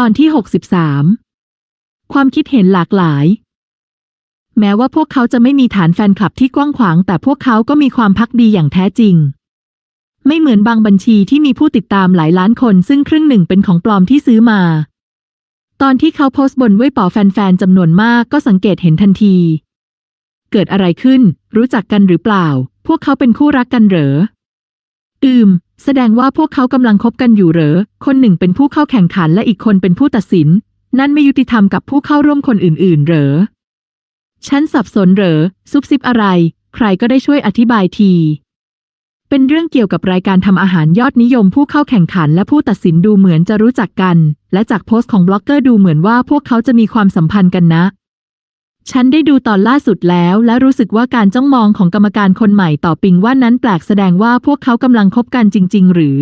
ตอนที่ 63 ความคิดเห็นหลากหลาย แม้ว่าพวกเขาจะไม่มีฐานแฟนคลับที่กว้างขวาง แต่พวกเขาก็มีความพักดีอย่างแท้จริง ไม่เหมือนบางบัญชีที่มีผู้ติดตามหลายล้านคนซึ่งครึ่งหนึ่งเป็นของปลอมที่ซื้อมา ตอนที่เขาโพสต์บนเว่ยป๋อแฟนๆจำนวนมากก็สังเกตเห็นทันที เกิดอะไรขึ้น รู้จักกันหรือเปล่า พวกเขาเป็นคู่รักกันเหรอ อืม แสดงว่าพวกเขากำลังคบกันอยู่เหรอ คนหนึ่งเป็นผู้เข้าแข่งขันและอีกคนเป็นผู้ตัดสิน นั่นไม่ยุติธรรมกับผู้เข้าร่วมคนอื่น ๆ เหรอ ฉันสับสนเหรอ ซุบซิบอะไร ใครก็ได้ช่วยอธิบายที เป็นเรื่องเกี่ยวกับรายการทำอาหารยอดนิยมผู้เข้าแข่งขันและผู้ตัดสินดูเหมือนจะรู้จักกัน และจากโพสต์ของบล็อกเกอร์ดูเหมือนว่าพวกเขาจะมีความสัมพันธ์กันนะ ฉันได้ดูตอนล่าสุดแล้ว และรู้สึกว่าการจ้องมองของกรรมการคนใหม่ต่อปิงว่านั้นแปลกแสดงว่าพวกเขากำลังคบกันจริง ๆ หรือ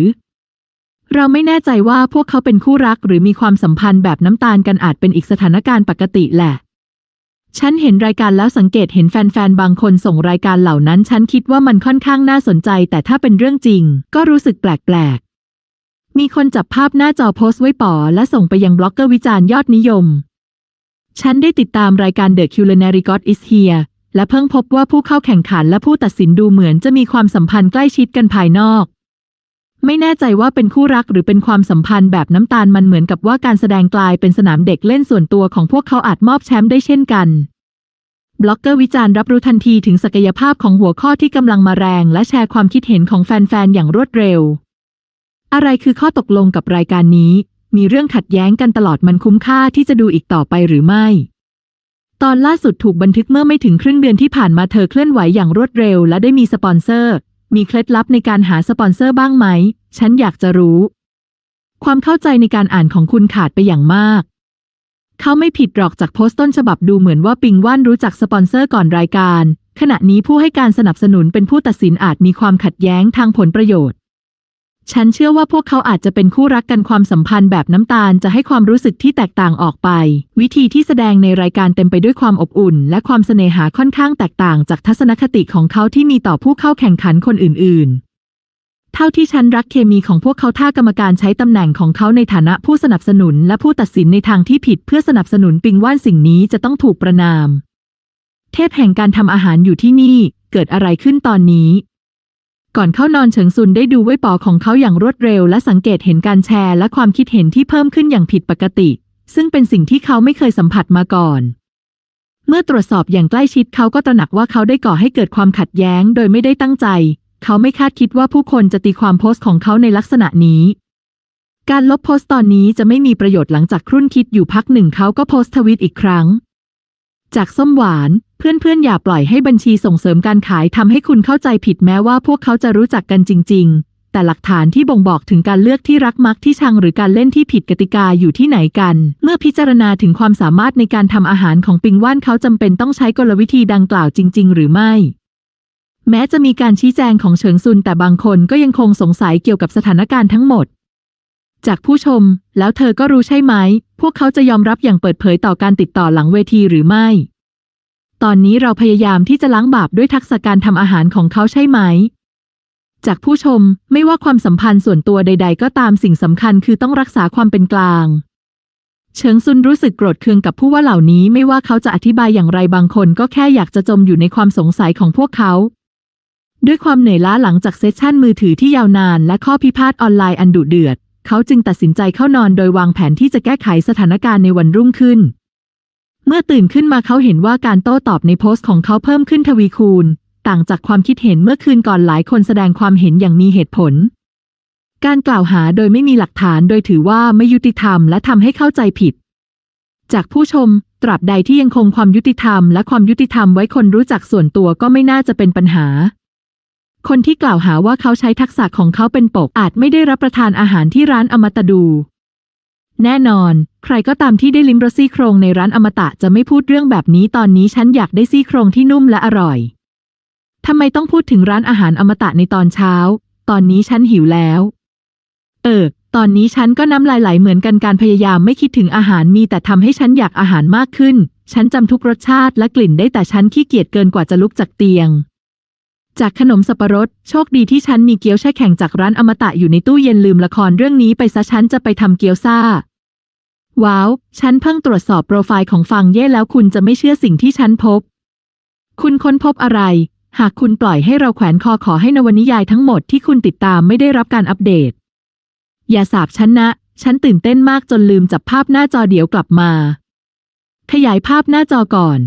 เราไม่แน่ใจว่าพวกเขาเป็นคู่รักหรือมีความสัมพันธ์แบบน้ำตาลกันอาจเป็นอีกสถานการณ์ปกติแหละ ฉันเห็นรายการแล้วสังเกตเห็นแฟนๆบางคนส่งรายการเหล่านั้น ฉันคิดว่ามันค่อนข้างน่าสนใจ แต่ถ้าเป็นเรื่องจริง ก็รู้สึกแปลกๆมีคนจับภาพหน้าจอโพสต์ไว้ป่อและส่งไปยังบล็อกเกอร์วิจารณ์ยอดนิยม ฉันได้ติดตามรายการ The Culinary God is Here และเพิ่งพบว่าผู้เข้าแข่งขันและผู้ตัดสินดูเหมือนจะมีความสัมพันธ์ใกล้ชิดกันภายนอก ไม่แน่ใจว่าเป็นคู่รักหรือเป็นความสัมพันธ์แบบน้ำตาลมันเหมือนกับว่าการแสดงกลายเป็นสนามเด็กเล่นส่วนตัวของพวกเขาอาจมอบแชมป์ได้เช่นกัน บล็อกเกอร์วิจารณ์รับรู้ทันทีถึงศักยภาพของหัวข้อที่กำลังมาแรง และแชร์ความคิดเห็นของแฟนๆอย่างรวดเร็ว อะไรคือข้อตกลงกับรายการนี้ มีเรื่องขัดแย้งกันตลอดมันคุ้มค่าที่จะดูอีกต่อไปหรือไม่ ตอนล่าสุดถูกบันทึกเมื่อไม่ถึงครึ่งเดือนที่ผ่านมาเธอเคลื่อนไหวอย่างรวดเร็ว และได้มีสปอนเซอร์ มีเคล็ดลับในการหาสปอนเซอร์บ้างไหม ฉันอยากจะรู้ ความเข้าใจในการอ่านของคุณขาดไปอย่างมากเขาไม่ผิดหรอกจากโพสต์ต้นฉบับดูเหมือนว่าปิงว่านรู้จักสปอนเซอร์ก่อนรายการ ขณะนี้ผู้ให้การสนับสนุนเป็นผู้ตัดสินอาจมีความขัดแย้งทางผลประโยชน์ ฉันเชื่อว่าพวกเขาอาจจะเป็นคู่รักกันความสัมพันธ์แบบน้ำตาลจะให้ความรู้สึกที่แตกต่างออกไป วิธีที่แสดงในรายการเต็มไปด้วยความอบอุ่น และความเสน่หาค่อนข้างแตกต่างจากทัศนคติของเขาที่มีต่อผู้เข้าแข่งขันคนอื่น ๆ เท่าที่ฉันรักเคมีของพวกเขาถ้ากรรมการใช้ตำแหน่งของเขาในฐานะผู้สนับสนุน และผู้ตัดสินในทางที่ผิดเพื่อสนับสนุนปิงว่านสิ่งนี้จะต้องถูกประนาม เทพแห่งการทำอาหารอยู่ที่นี่ เกิดอะไรขึ้นตอนนี้ ก่อนเข้านอนเฉิงซุนได้ดูไว้ปอของเขาอย่างรวดเร็ว และสังเกตเห็นการแชร์และความคิดเห็นที่เพิ่มขึ้นอย่างผิดปกติ ซึ่งเป็นสิ่งที่เขาไม่เคยสัมผัสมาก่อน เมื่อตรวจสอบอย่างใกล้ชิดเขาก็ตระหนักว่าเขาได้ก่อให้เกิดความขัดแย้ง โดยไม่ได้ตั้งใจ เขาไม่คาดคิดว่าผู้คนจะตีความโพสต์ของเขาในลักษณะนี้ การลบโพสต์ตอนนี้จะไม่มีประโยชน์หลังจากครุ่นคิดอยู่พักหนึ่งเขาก็โพสต์ทวิตอีกครั้ง จากส้มหวาน เพื่อนๆ อย่าปล่อยให้บัญชีส่งเสริมการขายทำให้คุณเข้าใจผิดแม้ว่าพวกเขาจะรู้จักกันจริง ๆ แต่หลักฐานที่บ่งบอกถึงการเลือกที่รักมักที่ชังหรือการเล่นที่ผิดกติกาอยู่ที่ไหนกัน เมื่อพิจารณาถึงความสามารถในการทำอาหารของปิงว่านเขาจำเป็นต้องใช้กลวิธีดังกล่าวจริง ๆ หรือไม่ แม้จะมีการชี้แจงของเฉิงซุนแต่บางคนก็ยังคงสงสัยเกี่ยวกับสถานการณ์ทั้งหมด จากผู้ชม แล้วเธอก็รู้ใช่ไหม พวกเขาจะยอมรับอย่างเปิดเผยต่อการติดต่อหลังเวทีหรือไม่ ตอนนี้เราพยายามที่จะล้างบาปด้วยทักษะการทำอาหารของเขาใช่ไหม จากผู้ชมไม่ว่าความสัมพันธ์ส่วนตัวใด ๆ ก็ตามสิ่งสำคัญคือต้องรักษาความเป็นกลาง เฉิงซุนรู้สึกโกรธเคืองกับผู้ว่าเหล่านี้ไม่ว่าเขาจะอธิบายอย่างไรบางคนก็แค่อยากจะจมอยู่ในความสงสัยของพวกเขาด้วยความเหนื่อยล้าหลังจากเซสชั่นมือถือที่ยาวนาน และข้อพิพาทออนไลน์อันดุเดือด เขาจึงตัดสินใจเข้านอนโดยวางแผนที่จะแก้ไขสถานการณ์ในวันรุ่งขึ้น เมื่อตื่นขึ้นมาเขาเห็นว่าการโต้ตอบในโพสต์ของเขาเพิ่มขึ้นทวีคูณ ต่างจากความคิดเห็นเมื่อคืนก่อนหลายคนแสดงความเห็นอย่างมีเหตุผล การกล่าวหาโดยไม่มีหลักฐานโดยถือว่าไม่ยุติธรรมและทำให้เข้าใจผิด จากผู้ชม ตราบใดที่ยังคงความยุติธรรมและความยุติธรรมไว้คนรู้จักส่วนตัวก็ไม่น่าจะเป็นปัญหา คนที่กล่าวหาว่าเขาใช้ทักษะของเขาเป็นปกอาจไม่ได้รับประทานอาหารที่ร้านอมตะดู แน่นอน ใครก็ตามที่ได้ลิ้มรสซี่โครงในร้านอมตะจะไม่พูดเรื่องแบบนี้ตอนนี้ฉันอยากได้ซี่โครงที่นุ่มและอร่อยทำไมต้องพูดถึงร้านอาหารอมตะในตอนเช้า ตอนนี้ฉันหิวแล้ว เออ ตอนนี้ฉันก็น้ำลายไหลเหมือนกันการพยายามไม่คิดถึงอาหารมีแต่ทำให้ฉันอยากอาหารมากขึ้น ฉันจำทุกรสชาติและกลิ่นได้แต่ฉันขี้เกียจเกินกว่าจะลุกจากเตียง จากขนมสับปะรด โชคดีที่ฉันมีเกี๊ยวแช่แข็งจากร้านอมตะอยู่ในตู้เย็นลืมละครเรื่องนี้ไปซะฉันจะไปทำเกี๊ยวซ่า ว้าว ฉันเพิ่งตรวจสอบโปรไฟล์ของฟังเย่แล้วคุณจะไม่เชื่อสิ่งที่ฉันพบ คุณค้นพบอะไร หากคุณปล่อยให้เราแขวนคอขอให้นวนิยายทั้งหมดที่คุณติดตามไม่ได้รับการอัปเดต อย่าสาบฉันนะ ฉันตื่นเต้นมากจนลืมจับภาพหน้าจอเดี๋ยวกลับมา ขยายภาพหน้าจอก่อน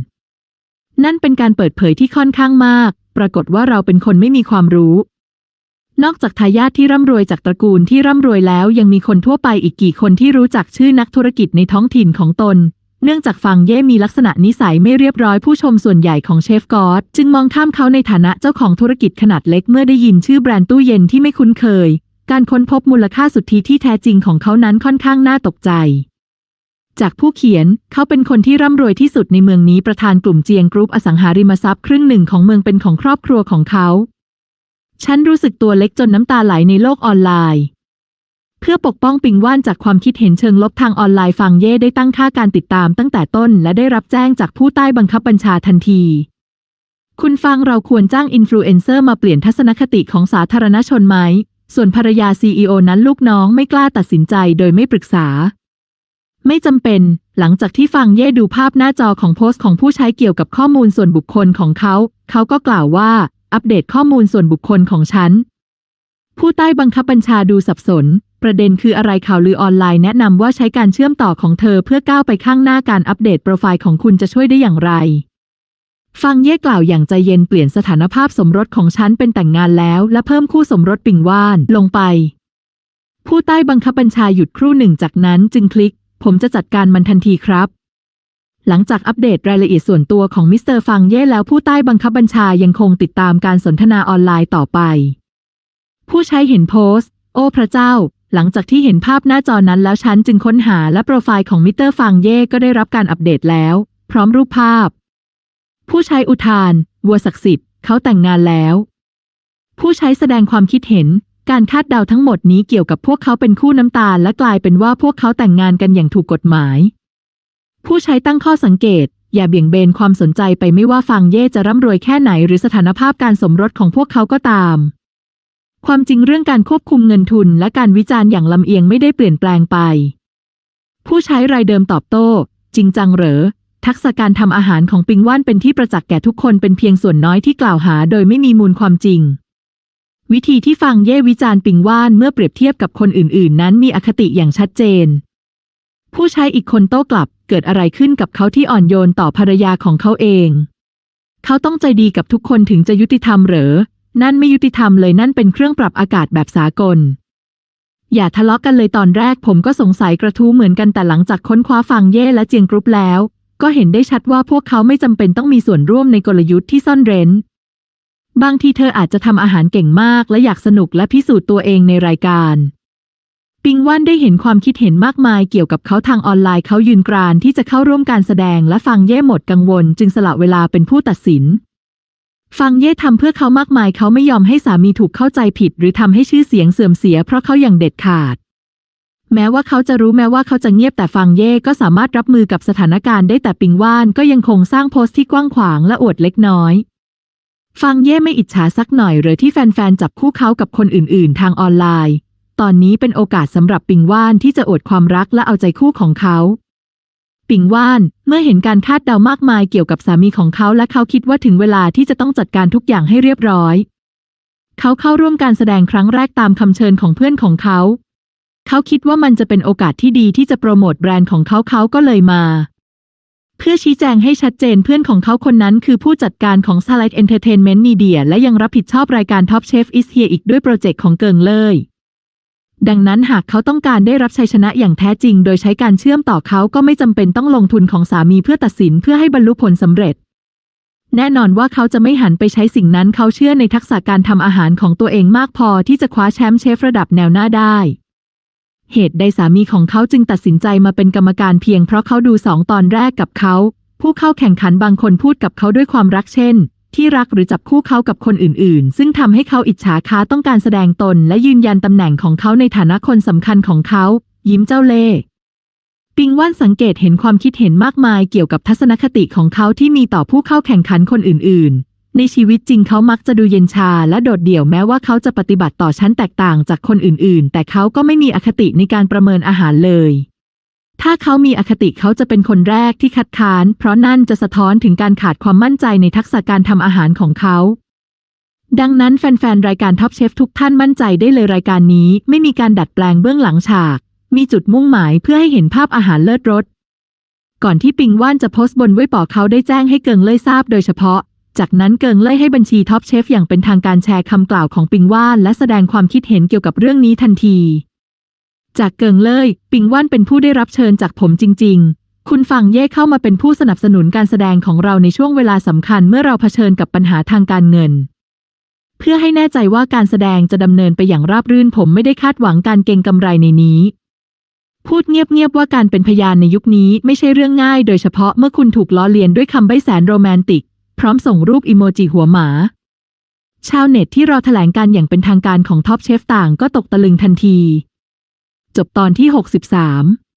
นั่นเป็นการเปิดเผยที่ค่อนข้างมาก ปรากฏว่าเราเป็นคนไม่มีความรู้ นอกจากทายาทที่ร่ำรวยจากตระกูลที่ร่ำรวยแล้วยังมีคนทั่วไปอีกกี่คนที่รู้จักชื่อนักธุรกิจในท้องถิ่นของตน เนื่องจากฟังเย่มีลักษณะนิสัยไม่เรียบร้อยผู้ชมส่วนใหญ่ของเชฟกอดจึงมองข้ามเขาในฐานะเจ้าของธุรกิจขนาดเล็กเมื่อได้ยินชื่อแบรนด์ตู้เย็นที่ไม่คุ้นเคย การค้นพบมูลค่าสุทธิที่แท้จริงของเขานั้นค่อนข้างน่าตกใจจากผู้เขียน เขาเป็นคนที่ร่ำรวยที่สุดในเมืองนี้ประธานกลุ่มเจียงกรุ๊ปอสังหาริมทรัพย์ครึ่งหนึ่งของเมืองเป็นของครอบครัวของเขา ฉันรู้สึกตัวเล็กจนน้ำตาไหลในโลกออนไลน์ เพื่อปกป้องปิงว่านจากความคิดเห็นเชิงลบทางออนไลน์ฟังเย่ได้ตั้งค่าการติดตามตั้งแต่ต้นและได้รับแจ้งจากผู้ใต้บังคับบัญชาทันที คุณฟังเราควรจ้างอินฟลูเอนเซอร์มาเปลี่ยนทัศนคติของสาธารณชนไหม ส่วนภรรยาซีอนั้นลูกน้องไม่กล้าตัดสินใจโดยไม่ปรึกษา ไม่จำเป็นหลังจากที่ฟังเย่ดูภาพหน้าจอของโพสต์ของผู้ใช้เกี่ยวกับข้อมูลส่วนบุคคลของเขา เขาก็กล่าวว่า อัปเดตข้อมูลส่วนบุคคลของฉัน ผู้ใต้บังคับบัญชาดูสับสน ประเด็นคืออะไรข่าวลือออนไลน์แนะนำว่าใช้การเชื่อมต่อของเธอเพื่อก้าวไปข้างหน้าการอัปเดตโปรไฟล์ของคุณจะช่วยได้อย่างไร ฟังเย่กล่าวอย่างใจเย็นเปลี่ยนสถานภาพสมรสของฉันเป็นแต่งงานแล้ว และเพิ่มคู่สมรสปิงว่านลงไป ผู้ใต้บังคับบัญชาหยุดครู่หนึ่งจากนั้นจึงคลิก ผมจะจัดการมันทันทีครับ หลังจากอัปเดตรายละเอียดส่วนตัวของมิสเตอร์ฟังเย่แล้วผู้ใต้บังคับบัญชายังคงติดตามการสนทนาออนไลน์ต่อไป ผู้ใช้เห็นโพสต์ โอ้พระเจ้า หลังจากที่เห็นภาพหน้าจอนั้นแล้วฉันจึงค้นหาและโปรไฟล์ของมิสเตอร์ฟังเย่ก็ได้รับการอัปเดตแล้ว พร้อมรูปภาพ ผู้ใช้อุทาน วัวศักดิ์สิทธิ์เขาแต่งงานแล้ว ผู้ใช้แสดงความคิดเห็นการคาดเดาทั้งหมดนี้เกี่ยวกับพวกเขาเป็นคู่น้ำตาลและกลายเป็นว่าพวกเขาแต่งงานกันอย่างถูกกฎหมาย ผู้ใช้ตั้งข้อสังเกต อย่าเบี่ยงเบนความสนใจไปไม่ว่าฟังเย่จะร่ำรวยแค่ไหนหรือสถานภาพการสมรสของพวกเขาก็ตาม ความจริงเรื่องการควบคุมเงินทุนและการวิจารณ์อย่างลำเอียงไม่ได้เปลี่ยนแปลงไป ผู้ใช้รายเดิมตอบโต้ จริงจังเหรอ ทักษะการทำอาหารของปิงว่านเป็นที่ประจักษ์แก่ทุกคนเป็นเพียงส่วนน้อยที่กล่าวหาโดยไม่มีมูลความจริงวิธีที่ฟังเย่วิจารณ์ปิงว่านเมื่อเปรียบเทียบกับคนอื่น ๆ นั้นมีอคติอย่างชัดเจน ผู้ใช้อีกคนโต้กลับ เกิดอะไรขึ้นกับเขาที่อ่อนโยนต่อภรรยาของเขาเอง เขาต้องใจดีกับทุกคนถึงจะยุติธรรมเหรอ นั่นไม่ยุติธรรมเลยนั่นเป็นเครื่องปรับอากาศแบบสากล อย่าทะเลาะกันเลยตอนแรกผมก็สงสัยกระทู้เหมือนกันแต่หลังจากค้นคว้าฟังเย่และเจียงกรุ๊ปแล้ว ก็เห็นได้ชัดว่าพวกเขาไม่จำเป็นต้องมีส่วนร่วมในกลยุทธ์ที่ซ่อนเร้น บางทีเธออาจจะทำอาหารเก่งมาก และอยากสนุกและพิสูจน์ตัวเองในรายการ ปิงว่านได้เห็นความคิดเห็นมากมายเกี่ยวกับเขาทางออนไลน์เขายืนกรานที่จะเข้าร่วมการแสดงและฟังเย่หมดกังวล จึงสละเวลาเป็นผู้ตัดสิน ฟังเย่ทำเพื่อเขามากมายเขาไม่ยอมให้สามีถูกเข้าใจผิด หรือทำให้ชื่อเสียงเสื่อมเสียเพราะเขาอย่างเด็ดขาด แม้ว่าเขาจะรู้แม้ว่าเขาจะเงียบแต่ฟังเย่ก็สามารถรับมือกับสถานการณ์ได้แต่ปิงว่านก็ยังคงสร้างโพสต์ที่กว้างขวางและอวดเล็กน้อยฟังเย่ไม่อิจฉาสักหน่อยหรือที่แฟนๆจับคู่เขากับคนอื่น ๆ ทางออนไลน์ ตอนนี้เป็นโอกาสสำหรับปิงว่านที่จะอวดความรักและเอาใจคู่ของเขา ปิงว่านเมื่อเห็นการคาดเดามากมายเกี่ยวกับสามีของเขาและเขาคิดว่าถึงเวลาที่จะต้องจัดการทุกอย่างให้เรียบร้อย เขาเข้าร่วมการแสดงครั้งแรกตามคำเชิญของเพื่อนของเขา เขาคิดว่ามันจะเป็นโอกาสที่ดีที่จะโปรโมทแบรนด์ของเขาเขาก็เลยมา เพื่อชี้แจงให้ชัดเจนเพื่อนของเขาคนนั้นคือผู้จัดการของ Starlight Entertainment Media และยังรับผิดชอบรายการ Top Chef is Here อีกด้วยโปรเจกต์ของเกิงเลย ดังนั้นหากเขาต้องการได้รับชัยชนะอย่างแท้จริง โดยใช้การเชื่อมต่อเขาก็ไม่จำเป็นต้องลงทุนของสามีเพื่อตัดสินเพื่อให้บรรลุผลสำเร็จ แน่นอนว่าเขาจะไม่หันไปใช้สิ่งนั้นเขาเชื่อในทักษะการทำอาหารของตัวเองมากพอที่จะคว้าแชมป์เชฟระดับแนวหน้าได้ เหตุใดสามีของเขาจึงตัดสินใจมาเป็นกรรมการเพียงเพราะเขาดูสองตอนแรกกับเขา ผู้เข้าแข่งขันบางคนพูดกับเขาด้วยความรักเช่น ที่รักหรือจับคู่เขากับคนอื่นๆ ซึ่งทำให้เขาอิจฉาค้าต้องการแสดงตน และยืนยันตำแหน่งของเขาในฐานะคนสำคัญของเขา ยิ้มเจ้าเล่ห์ปิงว่านสังเกตเห็นความคิดเห็นมากมายเกี่ยวกับทัศนคติของเขาที่มีต่อผู้เข้าแข่งขันคนอื่น ๆ ในชีวิตจริงเขามักจะดูเย็นชาและโดดเดี่ยวแม้ว่าเขาจะปฏิบัติต่อชั้นแตกต่างจากคนอื่น ๆ แต่เขาก็ไม่มีอคติในการประเมินอาหารเลย ถ้าเขามีอคติเขาจะเป็นคนแรกที่คัดค้าน เพราะนั่นจะสะท้อนถึงการขาดความมั่นใจในทักษะการทำอาหารของเขา ดังนั้นแฟนๆ รายการท็อปเชฟทุกท่านมั่นใจได้เลยรายการนี้ ไม่มีการดัดแปลงเบื้องหลังฉาก มีจุดมุ่งหมายเพื่อให้เห็นภาพอาหารเลิศรส ก่อนที่ปิงว่านจะโพสต์บนเว็บปอเขาได้แจ้งให้เกิงเล่ยทราบโดยเฉพาะ จากนั้นเกิงเล่ยให้บัญชีท็อปเชฟอย่างเป็นทางการแชร์คำกล่าวของปิงว่านและแสดงความคิดเห็นเกี่ยวกับเรื่องนี้ทันที จากเกิงเล่ย ปิงว่านเป็นผู้ได้รับเชิญจากผมจริง ๆ คุณฟังเย่เข้ามาเป็นผู้สนับสนุนการแสดงของเราในช่วงเวลาสำคัญเมื่อเราเผชิญกับปัญหาทางการเงิน เพื่อให้แน่ใจว่าการแสดงจะดำเนินไปอย่างราบรื่นผมไม่ได้คาดหวังการเก็งกำไรในนี้ พูดเงียบๆว่าการเป็นพยานในยุคนี้ไม่ใช่เรื่องง่าย โดยเฉพาะเมื่อคุณถูกล้อเลียนด้วยคำใบ้แสนโรแมนติก พร้อมส่งรูปอีโมจิหัวหมา ชาวเน็ตที่รอแถลงการอย่างเป็นทางการของท็อปเชฟต่างก็ตกตะลึงทันที จบตอนที่ 63